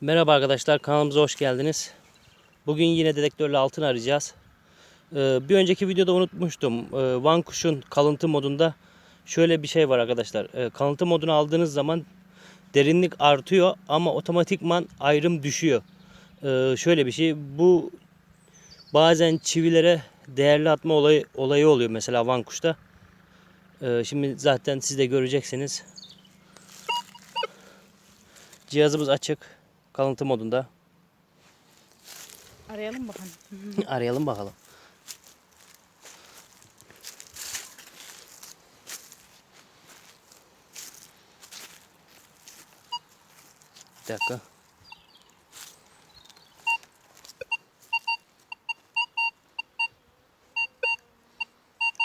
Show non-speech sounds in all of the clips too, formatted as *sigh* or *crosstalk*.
Merhaba arkadaşlar kanalımıza hoş geldiniz. Bugün yine dedektörle altın arayacağız. Ee, bir önceki videoda unutmuştum. Ee, Van Kuş'un kalıntı modunda şöyle bir şey var arkadaşlar. Ee, kalıntı modunu aldığınız zaman derinlik artıyor ama otomatikman ayrım düşüyor. Şöyle bir şey bu bazen çivilere değerli atma olayı, olayı oluyor mesela Van Kuş'ta. Şimdi zaten siz de göreceksiniz. Cihazımız açık. Kalıntı modunda. Arayalım bakalım. *laughs* Arayalım bakalım. Bir dakika.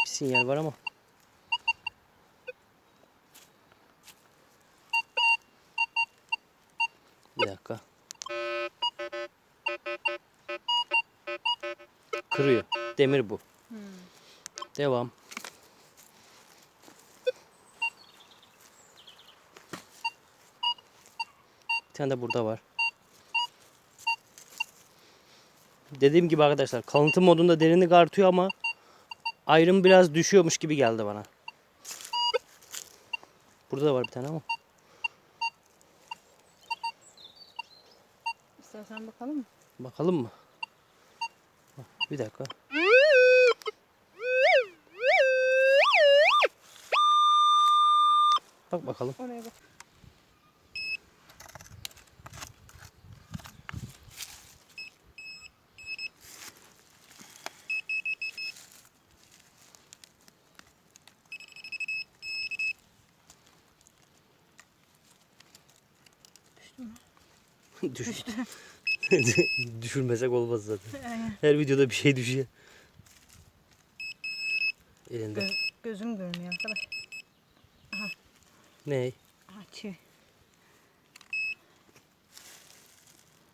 Bir sinyal var ama. Kırıyor. Demir bu. Devam. Bir tane de burada var. Dediğim gibi arkadaşlar kalıntı modunda derinlik artıyor ama ayrım biraz düşüyormuş gibi geldi bana. Burada da var bir tane ama. İstersen bakalım mı? Bakalım mı? Bir dakika. Bak bakalım. Oraya bak. *laughs* *laughs* Düştü. *laughs* *laughs* Düşürmesek olmaz zaten. Her videoda bir şey düşüyor. Elinde. Gö- gözüm görmüyor arkadaş. Ne? Aha çivi.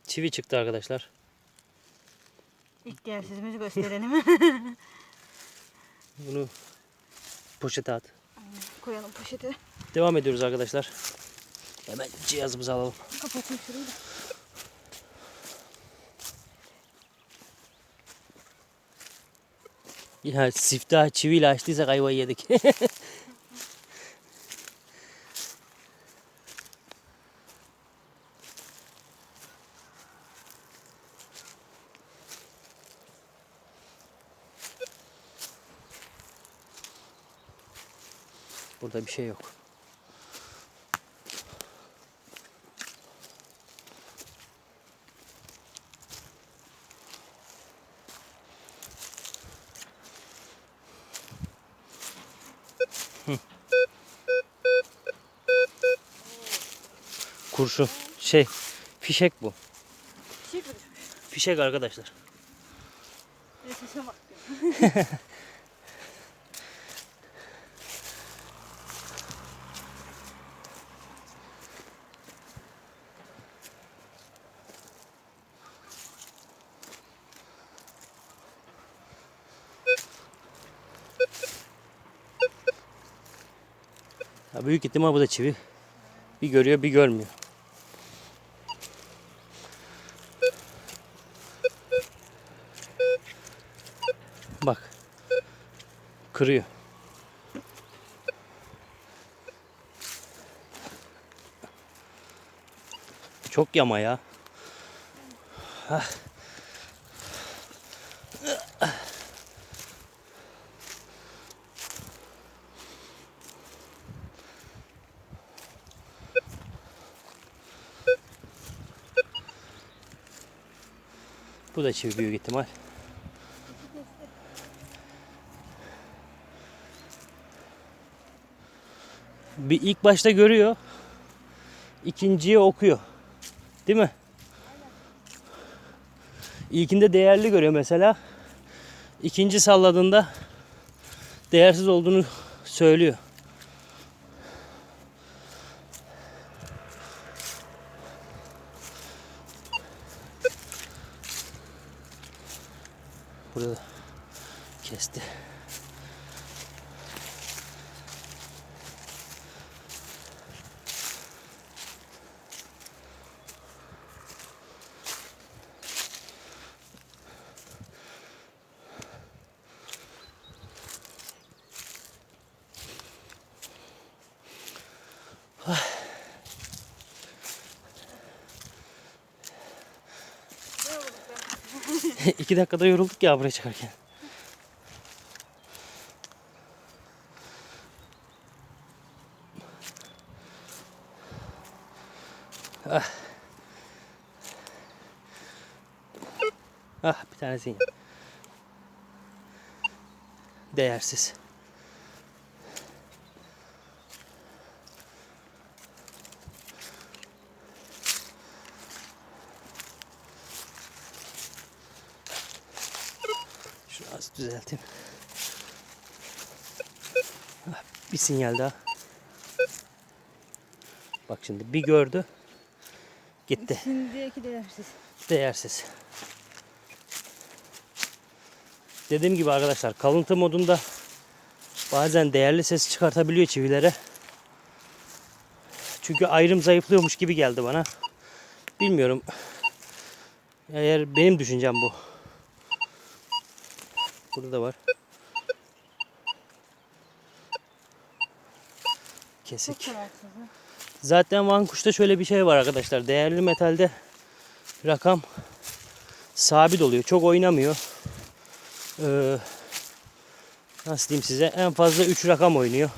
Çivi çıktı arkadaşlar. İlk değersizimizi gösterelim. *laughs* Bunu poşete at. Aynen. Koyalım poşete. Devam ediyoruz arkadaşlar. Hemen cihazımızı alalım. Kapatayım şurayı da. Ya siftah çiviyle açtıysak ayvayı yedik. *laughs* Burada bir şey yok. Kurşun. Şey, fişek bu. Çivi mi düşmüş? Fişek arkadaşlar. Sese bak. Ya büyük ihtimal bu da çivi. Bir görüyor bir görmüyor. Kırıyor. Çok yama ya. Ah. Bu da çivi büyük ihtimal. Bir ilk başta görüyor. ikinciyi okuyor. Değil mi? İlkinde değerli görüyor mesela. İkinci salladığında değersiz olduğunu söylüyor. Burada da kesti. *laughs* İki dakikada yorulduk ya buraya çıkarken. Ah. Ah bir tanesi. Değersiz. Şunu az düzelteyim. Ah, Bir sinyal daha. Bak şimdi bir gördü. Gitti. Şimdiki değersiz. Değersiz. Dediğim gibi arkadaşlar kalıntı modunda bazen değerli ses çıkartabiliyor çivilere. Çünkü ayrım zayıflıyormuş gibi geldi bana. Bilmiyorum. Eğer benim düşüncem bu. Burada da var. Kesik. Zaten Van Kuş'ta şöyle bir şey var arkadaşlar. Değerli metalde rakam sabit oluyor. Çok oynamıyor. Ee, nasıl diyeyim size? En fazla 3 rakam oynuyor.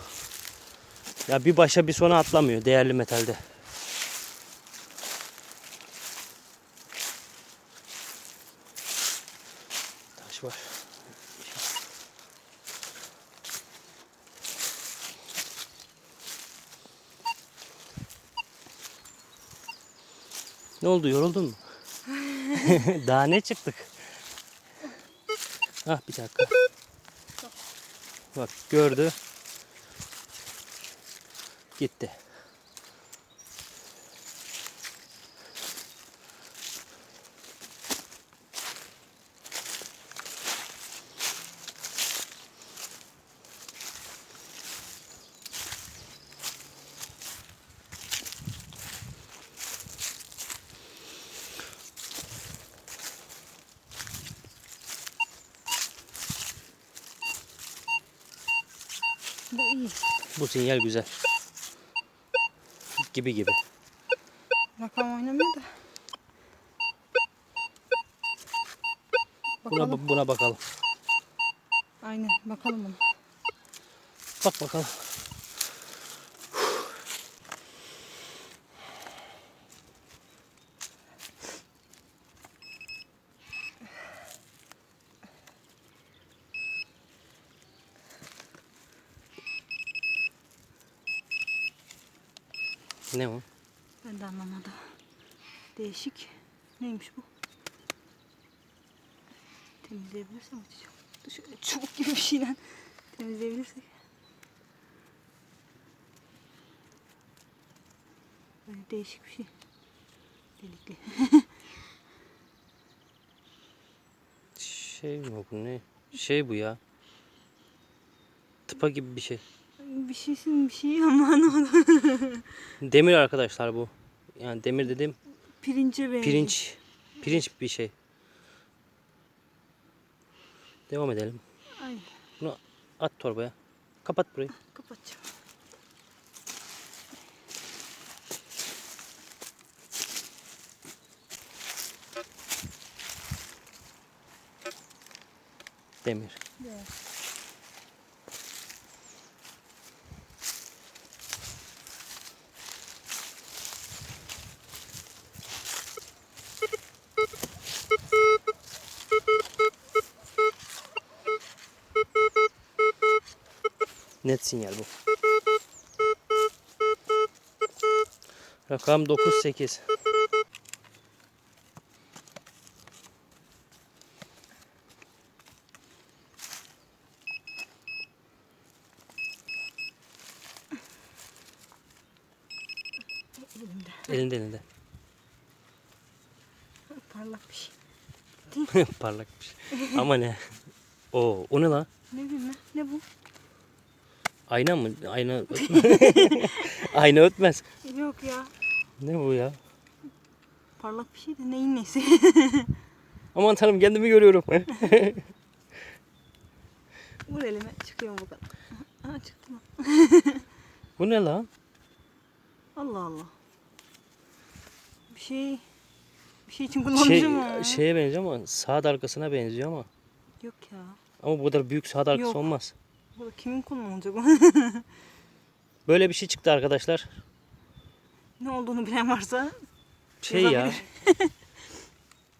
Ya bir başa bir sona atlamıyor değerli metalde. Taş var. Ne oldu yoruldun mu? *laughs* Daha ne çıktık? Ah bir dakika. Bak gördü. Gitti. Bu sinyal güzel. Gibi gibi. Rakam oynamıyor da. Bakalım. Buna, buna bakalım. Aynen bakalım. Bak bakalım. Ne o? Ben de anlamadım. Değişik. Neymiş bu? Temizleyebilirsem açacağım. Şöyle çubuk gibi bir şeyle temizleyebilirsek. Böyle değişik bir şey. Delikli. *laughs* Şey mi bu ne? Şey bu ya. Tıpa gibi bir şey. Bir şeysin bir şey ama *laughs* anlamadım. Demir arkadaşlar bu. Yani demir dedim Pirince benziyor. pirinç. Pirinç bir şey. Devam edelim. Ay Bunu at torbaya. Kapat burayı. kapatacağım. Demir. Evet. Net sinyal bu. Rakam 98. Elimde. Elinde elinde. Parlak bir şey. *laughs* Parlakmış. Ama ne? *laughs* Oo, o ne lan? Ne bileyim. Ne bu? Ayna mı? Ayna. *laughs* *laughs* Ayna ötmez. Yok ya. Ne bu ya? Parlak bir şey de neyin nesi? *laughs* Aman tanrım kendimi görüyorum. Vur elime çıkıyor mu bakalım. Aha çıktı mı? bu ne lan? Allah Allah. Bir şey Bir şey için kullanmış Şey, ama. şeye benziyor ama saat arkasına benziyor ama. Yok ya. Ama bu kadar büyük saat arkası Yok. olmaz. Bu da kimin kullanılacak o? *laughs* Böyle bir şey çıktı arkadaşlar. ne olduğunu bilen varsa. Şey ya. Yazabilir. *laughs*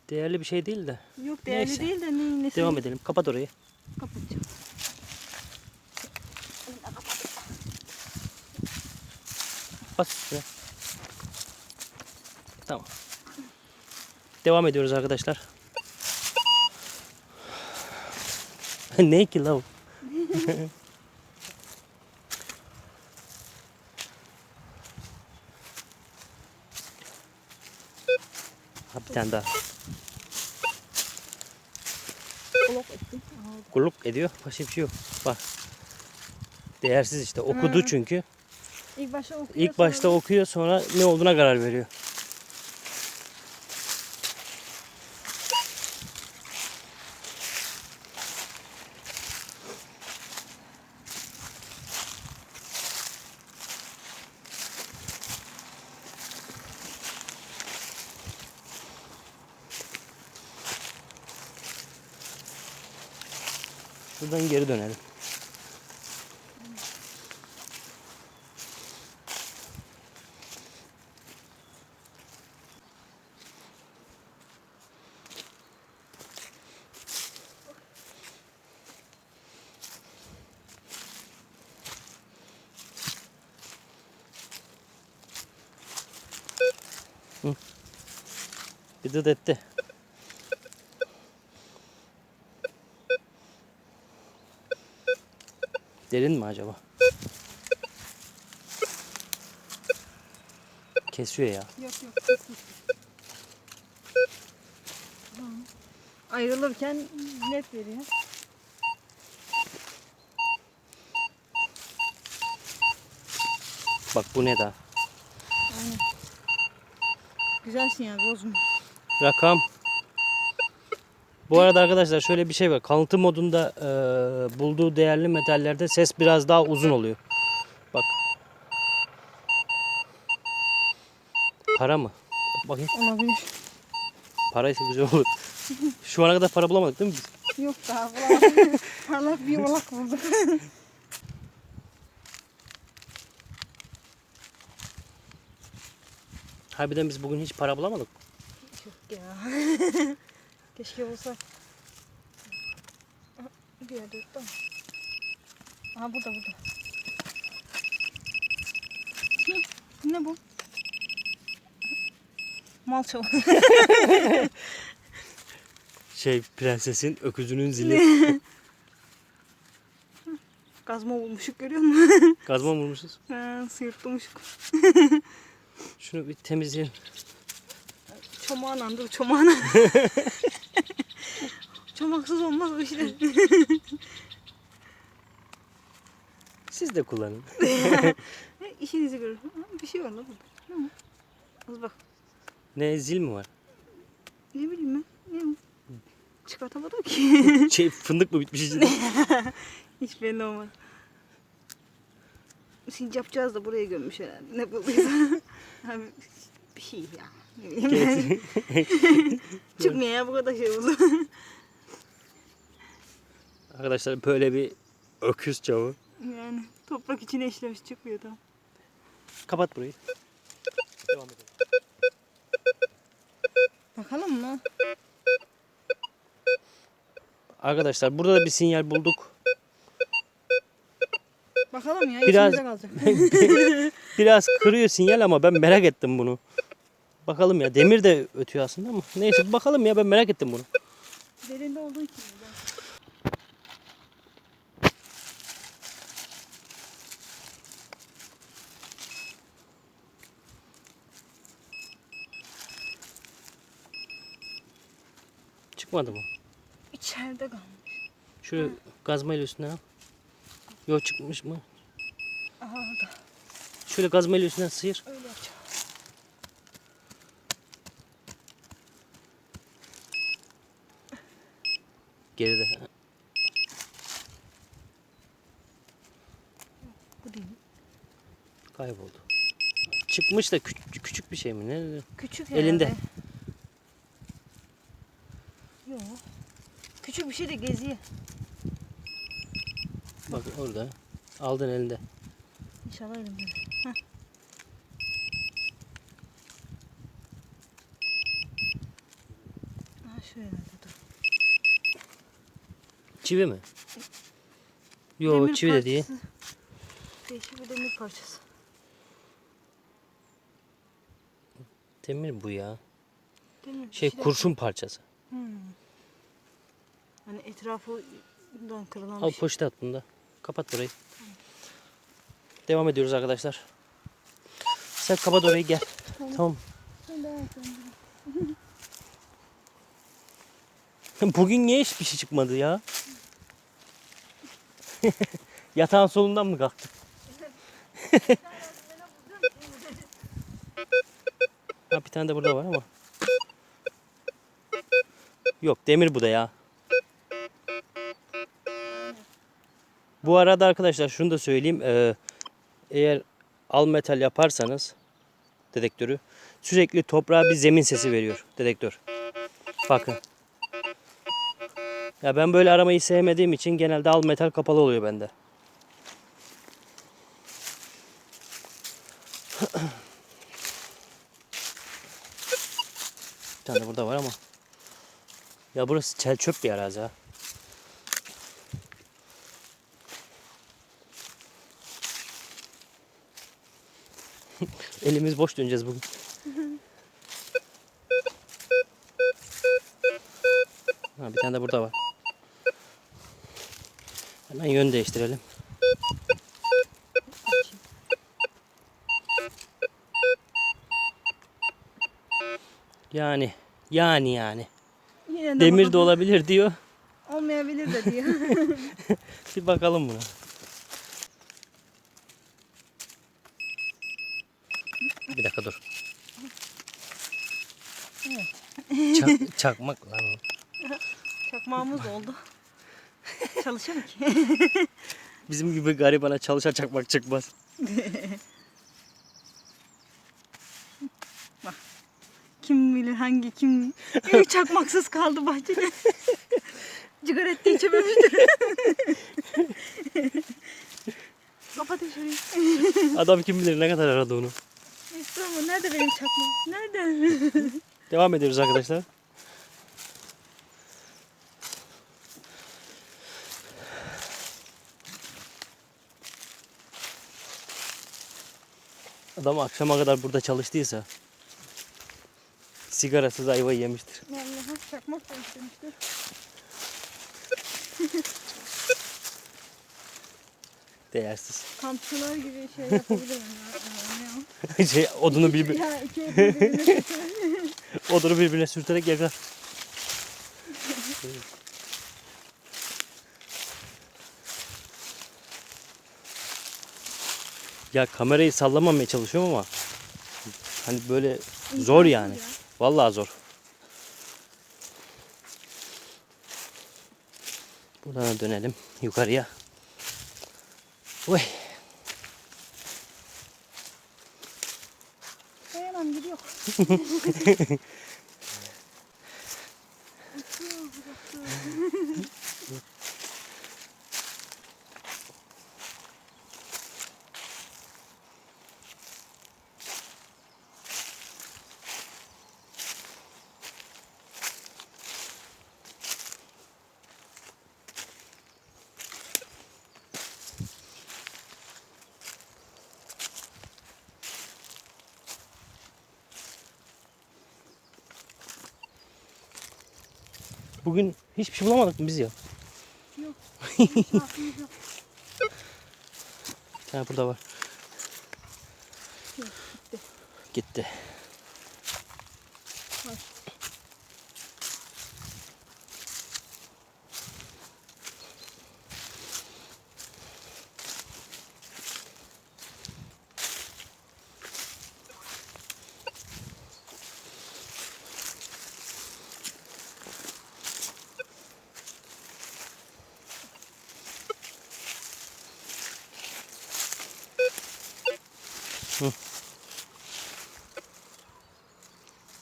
Değerli bir şey değil de. Yok değerli Neyse. değil de ne, nesi? Devam edelim. Kapat orayı. Kapatacağım. Bas üstüne. Tamam. Devam ediyoruz arkadaşlar. *laughs* ne ki la? Ha, bir tane daha. Kulluk ediyor. Başka bir şey yok. Bak. Değersiz işte. Okudu çünkü. İlk başta okuyor. İlk başta sonra- okuyor sonra ne olduğuna karar veriyor. Şuradan geri dönelim. Bir dıt etti. Derin mi acaba? Kesiyor ya. Yok yok. Ayrılırken net veriyor. Bak bu ne daha? Aynen. Güzel sinyal bozma. Rakam. Bu arada arkadaşlar şöyle bir şey var. Kalıntı modunda e, bulduğu değerli metallerde ses biraz daha uzun oluyor. Bak. Para mı? Bakayım. Olabilir. Paraysa güzel olur. Şu ana kadar para bulamadık değil mi biz? Yok daha bulamadım. *laughs* Parlak bir olak bulduk. *laughs* Harbiden biz bugün hiç para bulamadık. Yok ya. *laughs* Keşke Bir yerde yok da. Aha burada burada. Hı, Ne bu? Malço. Şey prensesin öküzünün zili. *laughs* Gazma bulmuşuk görüyor musun? *laughs* Kazma mı vurmuşuz? ha, sıyırtmışık. Şunu bir temizleyelim. Çomağına dur çomağına. *laughs* Çomaksız olmaz bu işler. *laughs* Siz de kullanın. *laughs* *laughs* İşinizi görür. Bir şey var lan. Az bak. Ne zil mi var? Ne bileyim ben. Ne bu? Çıkartamadım ki. Şey fındık mı bitmiş içinde? Hiç belli olmaz. Sincapcağız da buraya gömmüş herhalde. Ne bulduysa. Abi, bir şey ya. Ne bileyim ben. Çıkmıyor ya bu kadar şey oldu. Arkadaşlar böyle bir öküz çavı. yani toprak içine işlemiş çıkmıyor tam. Kapat burayı. Devam edelim. Bakalım mı? Arkadaşlar burada da bir sinyal bulduk. Bakalım ya Biraz- içimizde kalacak. *laughs* Biraz kırıyor sinyal ama ben merak ettim bunu. Bakalım ya demir de ötüyor aslında ama neyse bakalım ya ben merak ettim bunu. Derinde olduğu için. ya. Çıkmadı mı? İçeride kalmış. Şöyle gazmayla üstüne al. Yok çıkmış mı? Aha da Şöyle gazmayla üstüne sıyır. öyle yapacağım. Geride. Bu değil. Kayboldu. Çıkmış da küçük, küçük bir şey mi? Ne? Küçük Elinde. herhalde. Yok. Küçük bir şey de geziyor. Bak orada. Aldın elinde. İnşallah elimde. Heh. Ha şöyle dur. Çivi mi? Yo Demir çivi de değil. parçası. Değişik bir demir parçası. Demir bu ya. Demir Şey şeyler- kurşun parçası. Hmm. Hani etrafından kırılan Al bir şey. poşete at bunu da. Kapat burayı. Devam ediyoruz arkadaşlar. Sen kapat orayı gel. Tamam. *laughs* Bugün niye hiçbir şey çıkmadı ya? *laughs* Yatağın solundan mı kalktı? *laughs* ha bir tane de burada var ama. Yok demir bu da ya. Bu arada arkadaşlar şunu da söyleyeyim. Ee, eğer al metal yaparsanız dedektörü sürekli toprağa bir zemin sesi veriyor dedektör. Bakın. Ya ben böyle aramayı sevmediğim için genelde al metal kapalı oluyor bende. Bir tane burada var ama. Ya burası çel çöp bir arazi ha. *laughs* Elimiz boş döneceğiz bugün. Ha, bir tane de burada var. Hemen yön değiştirelim. Yani yani yani. Yine de Demir de olabilir diyor. Olmayabilir de diyor. *laughs* *laughs* Bir bakalım buna. Bir dakika dur. Evet. Çak- çakmak lan o. Çakmağımız oldu. Çalışır ki. *laughs* Bizim gibi garibana çalışa çakmak çıkmaz. *laughs* Kim bilir hangi kim çakmaksız kaldı bahçede. *laughs* Cigarette içememiştir. Kapat şurayı. Adam kim bilir ne kadar aradı onu. İşte ama nerede benim çakmağım? Nerede? Devam ediyoruz arkadaşlar. Adam akşama kadar burada çalıştıysa sigarasız ayva yemiştir. Vallahi çakmak da istemiştir. Değersiz. Kampçılar gibi şey yapabilirim ya. *laughs* şey odunu bir *laughs* ya iki birbirine *laughs* odunu birbirine sürterek yakar. Ya kamerayı sallamamaya çalışıyorum ama hani böyle zor yani. ya. Vallahi zor. Buradan dönelim yukarıya. Oy. Dayanam gidiyor. *laughs* Bugün hiçbir şey bulamadık mı biz ya? Yok. Yok. Tane burada var. Yok, Gitti. Var.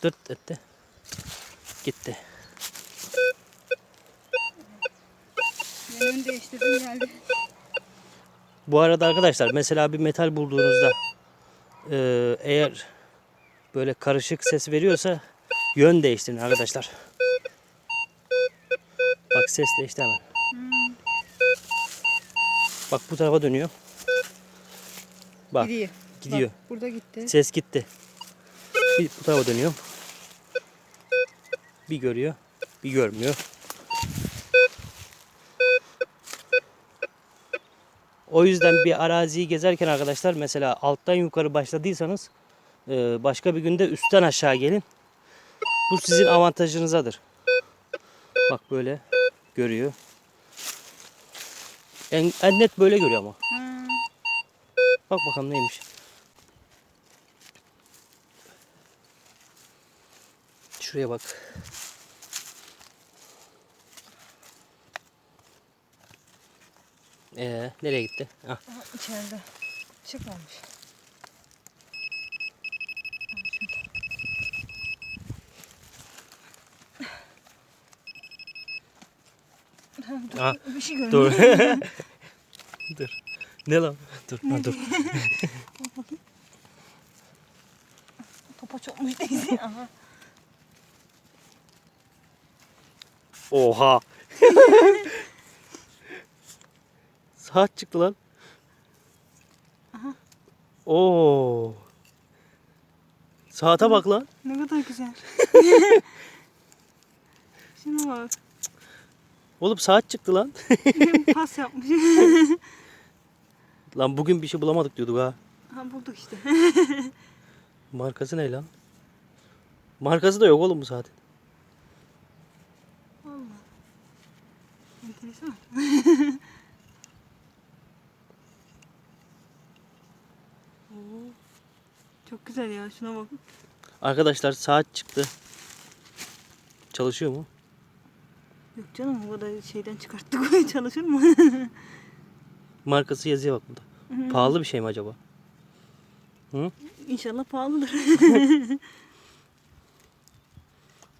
Dırt etti. Gitti. Yön değiştirdin geldi. Bu arada arkadaşlar mesela bir metal bulduğunuzda e, eğer böyle karışık ses veriyorsa yön değiştirin arkadaşlar. Bak ses değişti hemen. Bak bu tarafa dönüyor. Bak Gidiyor. gidiyor. Bak, burada gitti. Ses gitti. Bir bu tarafa dönüyor. Bir görüyor, bir görmüyor. O yüzden bir araziyi gezerken arkadaşlar mesela alttan yukarı başladıysanız e, başka bir günde üstten aşağı gelin. Bu sizin avantajınızadır. Bak böyle görüyor. En, en net böyle görüyor ama. Ha, Bak bakalım neymiş. Şuraya bak. Ee, nereye gitti? Ah, aha, içeride. Çıkmamış. ah, Bir şey görünüyor. dur. *laughs* dur. Ne lan? Dur, ha, dur. *laughs* Topa çokmuş değilsin. Aha. Oha. *laughs* Saat çıktı lan. Aha. Oo. Saate bak lan. Ne kadar güzel. *laughs* Şuna bak. Oğlum saat çıktı lan. Pas yapmış. lan bugün bir şey bulamadık diyorduk ha. ha bulduk işte. Markası ne lan? Markası da yok oğlum bu saatin. Allah. Enteresan. Oo. Çok güzel ya şuna bak. Arkadaşlar saat çıktı. Çalışıyor mu? Yok canım o kadar şeyden çıkarttık *laughs* çalışır mı? *laughs* Markası yazıyor bak burada. Pahalı bir şey mi acaba? Hı? İnşallah pahalıdır. *laughs*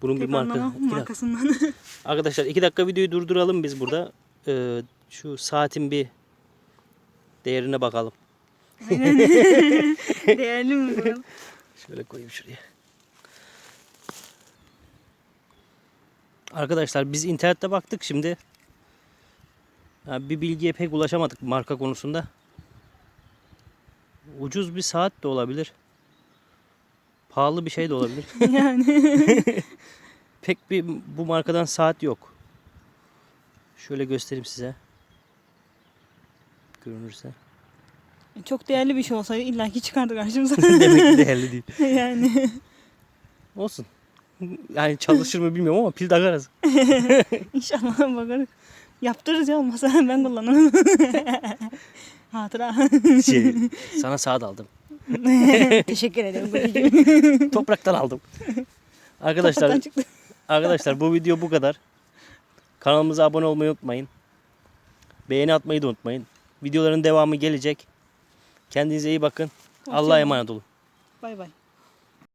Bunun bir Pek marka. anlamam Bir dakika. markasından. Arkadaşlar iki dakika videoyu durduralım biz burada. Ee, şu saatin bir değerine bakalım. *laughs* Değerli mi bakalım? Şöyle koyayım şuraya. Arkadaşlar biz internette baktık şimdi. Ya bir bilgiye pek ulaşamadık marka konusunda. Ucuz bir saat de olabilir. Pahalı bir şey de olabilir. *laughs* yani. *laughs* Pek bir bu markadan saat yok. Şöyle göstereyim size. Görünürse. Çok değerli bir şey olsaydı illaki çıkardı karşımıza. *laughs* Demek ki değerli değil. *laughs* yani. Olsun. Yani çalışır mı bilmiyorum ama pil takarız. *laughs* İnşallah bakarız. Yaptırırız ya olmasa ben kullanırım. Hatıra. Şey, sana saat aldım. Teşekkür ederim. Topraktan aldım. Arkadaşlar Topraktan arkadaşlar bu video bu kadar. Kanalımıza abone olmayı unutmayın. Beğeni atmayı da unutmayın. Videoların devamı gelecek. Kendinize iyi bakın. Allah'a emanet olun. Bay bay.